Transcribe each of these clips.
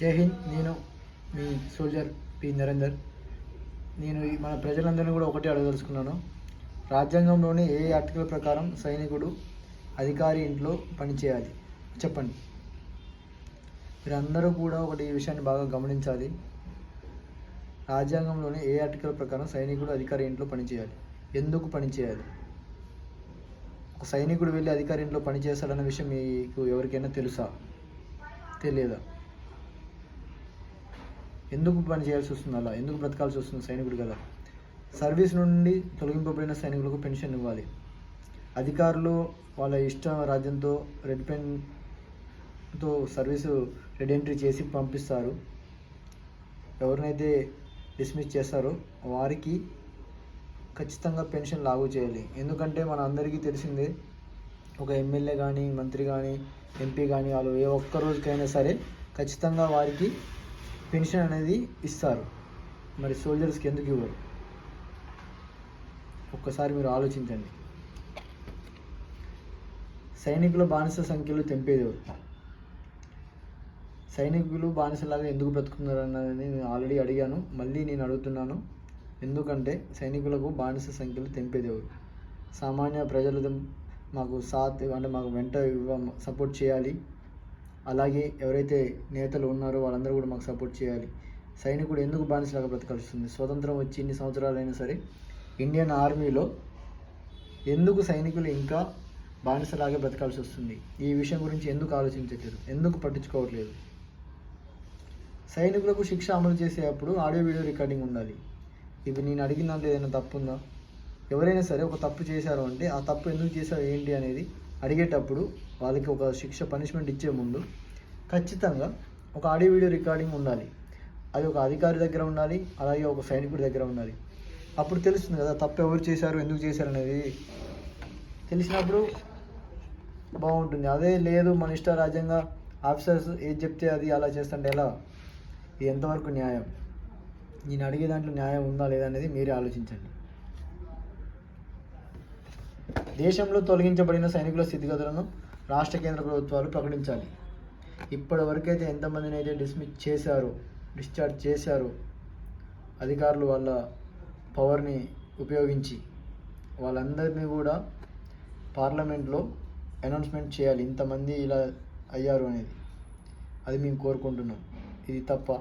జై హింద్. నేను మీ soldier P. Narender. నేను మన ప్రజలందరినీ కూడా ఒకటే అడగదలుచుకున్నాను. రాజ్యాంగంలోని ఏ ఆర్టికల్ ప్రకారం సైనికుడు అధికారి ఇంట్లో పనిచేయాలి? చెప్పండి. మీరందరూ కూడా ఒకటి ఈ విషయాన్ని బాగా గమనించాలి. రాజ్యాంగంలోని ఏ ఆర్టికల్ ప్రకారం సైనికుడు అధికారి ఇంట్లో పనిచేయాలి? ఎందుకు పనిచేయాలి? ఒక సైనికుడు వెళ్ళి అధికారి ఇంట్లో పనిచేస్తాడన్న విషయం మీకు ఎవరికైనా తెలుసా? తెలియదా? ఎందుకు పని చేయాల్సి వస్తుంది అలా? ఎందుకు బ్రతకాల్సి వస్తుంది సైనికుడు కదా? సర్వీస్ నుండి తొలగింపబడిన సైనికులకు పెన్షన్ ఇవ్వాలి. అధికారులు వాళ్ళ ఇష్ట రాజ్యంతో రెడ్ పెన్తో సర్వీసు రెడ్ ఎంట్రీ చేసి పంపిస్తారు. ఎవరినైతే డిస్మిస్ చేస్తారో వారికి ఖచ్చితంగా పెన్షన్ లాగు చేయాలి. ఎందుకంటే మన అందరికీ తెలిసిందే ఒక ఎమ్మెల్యే కానీ మంత్రి కానీ ఎంపీ కానీ వాళ్ళు ఏ ఒక్క రోజుకైనా సరే ఖచ్చితంగా వారికి పెన్షన్ అనేది ఇస్తారు. మరి సోల్జర్స్కి ఎందుకు ఇవ్వరు? ఒక్కసారి మీరు ఆలోచించండి. సైనికుల బానిస సంఖ్యలు తెంపేది సైనికులు బానిసలాగా ఎందుకు బ్రతుకుతున్నారు అన్నది నేను ఆల్రెడీ అడిగాను. మళ్ళీ నేను అడుగుతున్నాను. ఎందుకంటే సైనికులకు బానిస సంఖ్యలు తెంపేదేవారు సామాన్య ప్రజలు మాకు సాత్ అంటే మాకు వెంట సపోర్ట్ చేయాలి. అలాగే ఎవరైతే నేతలు ఉన్నారో వాళ్ళందరూ కూడా మాకు సపోర్ట్ చేయాలి. సైనికుడు ఎందుకు బానిసలాగా బ్రతకాల్సింది? స్వతంత్రం వచ్చి ఇన్ని సంవత్సరాలైనా సరే ఇండియన్ ఆర్మీలో ఎందుకు సైనికులు ఇంకా బానిసలాగా బ్రతకాల్సి వస్తుంది ఈ విషయం గురించి ఎందుకు ఆలోచించట్లేదు? ఎందుకు పట్టించుకోవట్లేదు? సైనికులకు శిక్ష అమలు చేసేటప్పుడు ఆడియో వీడియో రికార్డింగ్ ఉండాలి. ఇది నేను అడిగిన దాంట్లో ఏదైనా తప్పు ఉందా ఎవరైనా సరే ఒక తప్పు చేశారు అంటే ఆ తప్పు ఎందుకు చేశారు ఏంటి అనేది అడిగేటప్పుడు వాళ్ళకి ఒక శిక్ష పనిష్మెంట్ ఇచ్చే ముందు ఖచ్చితంగా ఒక ఆడియో వీడియో రికార్డింగ్ ఉండాలి. అది ఒక అధికారి దగ్గర ఉండాలి అలాగే ఒక సైనికుడి దగ్గర ఉండాలి. అప్పుడు తెలుస్తుంది కదా తప్పు ఎవరు చేశారు ఎందుకు చేశారు అనేది. తెలిసినప్పుడు బాగుంటుంది. అదే లేదు మన ఇష్ట రాజ్యంగా ఆఫీసర్స్ ఏది చెప్తే అది అలా చేస్తుంటే ఎలా? ఇది ఎంతవరకు న్యాయం? నేను అడిగే దాంట్లో న్యాయం ఉందా లేదా అనేది మీరే ఆలోచించండి. దేశంలో తొలగించబడిన సైనికుల స్థితిగతులను రాష్ట్ర కేంద్ర ప్రభుత్వాలు ప్రకటించాలి. ఇప్పటి వరకైతే ఎంతమందిని అయితే డిస్మిస్ చేశారో డిశ్చార్జ్ చేశారో అధికారులు వాళ్ళ పవర్ని ఉపయోగించి వాళ్ళందరినీ కూడా పార్లమెంట్లో అనౌన్స్మెంట్ చేయాలి. ఇంతమంది ఇలా అయ్యారు అనేది అది మేము కోరుకుంటున్నాం. ఇది తప్ప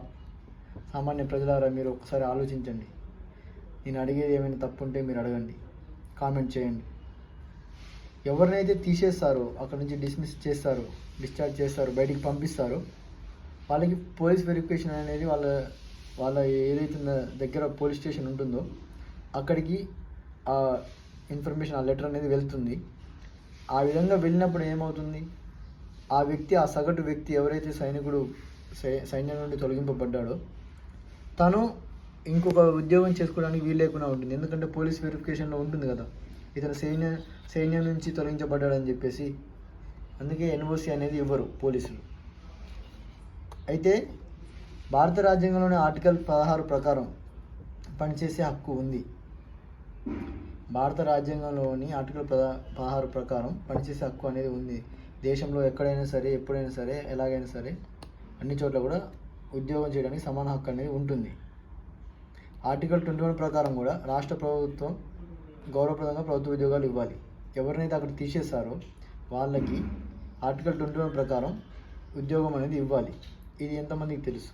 సామాన్య ప్రజలారా మీరు ఒకసారి ఆలోచించండి. నేను అడిగేది ఏమైనా తప్పు ఉంటే మీరు అడగండి. కామెంట్ చేయండి. ఎవరినైతే తీసేస్తారో అక్కడ నుంచి డిస్మిస్ చేస్తారు డిశ్చార్జ్ చేస్తారు బయటికి పంపిస్తారు వాళ్ళకి పోలీస్ వెరిఫికేషన్ అనేది వాళ్ళ వాళ్ళ ఏదైతే దగ్గర పోలీస్ స్టేషన్ ఉంటుందో అక్కడికి ఆ ఇన్ఫర్మేషన్ ఆ లెటర్ అనేది వెళ్తుంది. ఆ విధంగా వెళ్ళినప్పుడు ఏమవుతుంది? ఆ వ్యక్తి ఆ సగటు వ్యక్తి ఎవరైతే సైనికుడు సై- సైన్యం నుండి తొలగింపబడ్డాడో తను ఇంకొక ఉద్యోగం చేసుకోవడానికి వీలు లేకుండా ఉంటుంది. ఎందుకంటే పోలీస్ వెరిఫికేషన్లో ఉంటుంది కదా. ఇతను సైన్య సైన్యం నుంచి తొలగించబడ్డాడని చెప్పేసి అందుకే ఎన్ఓసి అనేది ఇవ్వరు పోలీసులు. అయితే భారత రాజ్యాంగంలోని ఆర్టికల్ పదహారు ప్రకారం పనిచేసే హక్కు ఉంది. భారత రాజ్యాంగంలోని ఆర్టికల్ పద పదహారు ప్రకారం పనిచేసే హక్కు అనేది ఉంది. దేశంలో ఎక్కడైనా సరే ఎప్పుడైనా సరే ఎలాగైనా సరే అన్ని చోట్ల కూడా ఉద్యోగం చేయడానికి సమాన హక్కు అనేది ఉంటుంది. ఆర్టికల్ ట్వంటీ వన్ ప్రకారం కూడా రాష్ట్ర ప్రభుత్వం గౌరవప్రదంగా ప్రభుత్వ ఉద్యోగాలు ఇవ్వాలి. ఎవరినైతే అక్కడ తీసేస్తారో వాళ్ళకి ఆర్టికల్ ట్వంటీ వన్ ప్రకారం ఉద్యోగం అనేది ఇవ్వాలి. ఇది ఎంతమందికి తెలుసు?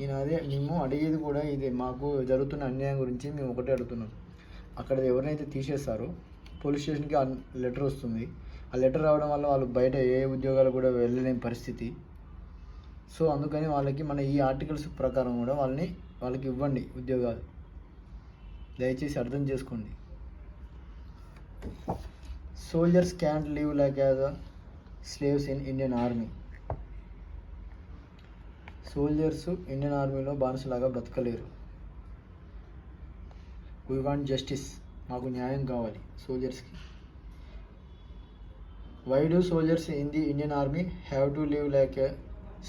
ఈయన అదే మేము అడిగేది కూడా ఇది. మాకు జరుగుతున్న అన్యాయం గురించి మేము ఒకటే అడుగుతున్నాం. అక్కడ ఎవరినైతే తీసేస్తారో పోలీస్ స్టేషన్కి ఆ లెటర్ వస్తుంది. ఆ లెటర్ రావడం వల్ల వాళ్ళు బయట ఏ ఉద్యోగాలు కూడా వెళ్ళలేని పరిస్థితి. సో అందుకని వాళ్ళకి మన ఈ ఆర్టికల్స్ ప్రకారం కూడా వాళ్ళని వాళ్ళకి ఇవ్వండి ఉద్యోగాలు. దయచేసి అర్థం చేసుకోండి. Soldiers can't live like as a slaves in Indian army soldiers Indian ఆర్మీలో బానిసలాగా బ్రతకలేరు. వీ వాంట్ జస్టిస్ మాకు న్యాయం కావాలి సోల్జర్స్కి why do soldiers in the Indian army have to live like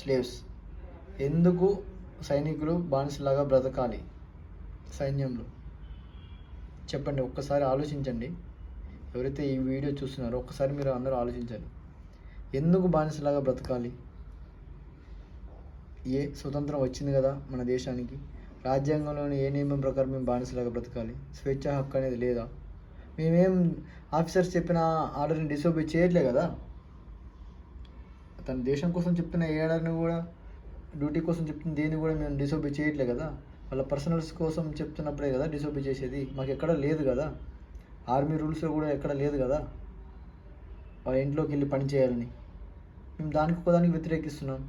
slaves ఎందుకు సైనికులు బానిసలాగా బ్రతకాలి? సైన్యంలో. చెప్పండి ఒక్కసారి ఆలోచించండి. ఎవరైతే ఈ వీడియో చూస్తున్నారో ఒక్కసారి మీరు అందరూ ఆలోచించండి. ఎందుకు బానిసలాగా బ్రతకాలి? ఏ స్వతంత్రం వచ్చింది కదా మన దేశానికి? రాజ్యాంగంలోని ఏ నియమం ప్రకారం మేము బానిసలాగా బ్రతకాలి? స్వేచ్ఛ హక్కు అనేది లేదా? మేమేం ఆఫీసర్స్ చెప్పిన ఆర్డర్ని డిసోబే చేయట్లే కదా? తన దేశం కోసం చెప్తున్న ఏ ఆర్డర్ని కూడా డ్యూటీ కోసం చెప్తున్న దేన్ని కూడా మేము డిసోబే చేయట్లే కదా? వాళ్ళ పర్సనల్స్ కోసం చెప్తున్నప్పుడే కదా డిసోబీ చేసేది. మాకు ఎక్కడ లేదు కదా. ఆర్మీ రూల్స్లో కూడా ఎక్కడ లేదు కదా. వాళ్ళ ఇంట్లోకి వెళ్ళి పని చేయాలని. మేము దానికి ఒకదానికి వ్యతిరేకిస్తున్నాం.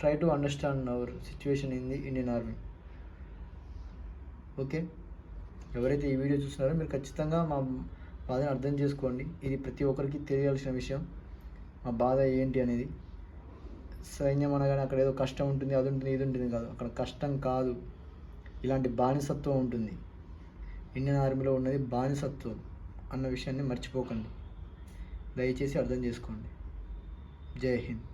Try to understand our situation in the Indian army okay ఎవరైతే ఈ వీడియో చూస్తున్నారో మీరు ఖచ్చితంగా మా బాధని అర్థం చేసుకోండి. ఇది ప్రతి ఒక్కరికి తెలియాల్సిన విషయం. మా బాధ ఏంటి అనేది. సైన్యం అనగానే అక్కడ ఏదో కష్టం ఉంటుంది అది ఉంటుంది ఇది ఉంటుంది కాదు. అక్కడ కష్టం కాదు. ఇలాంటి బానిసత్వం ఉంటుంది. ఇండియన్ ఆర్మీలో ఉన్నది బానిసత్వం అన్న విషయాన్ని మర్చిపోకండి. దయచేసి అర్థం చేసుకోండి. జై హింద్.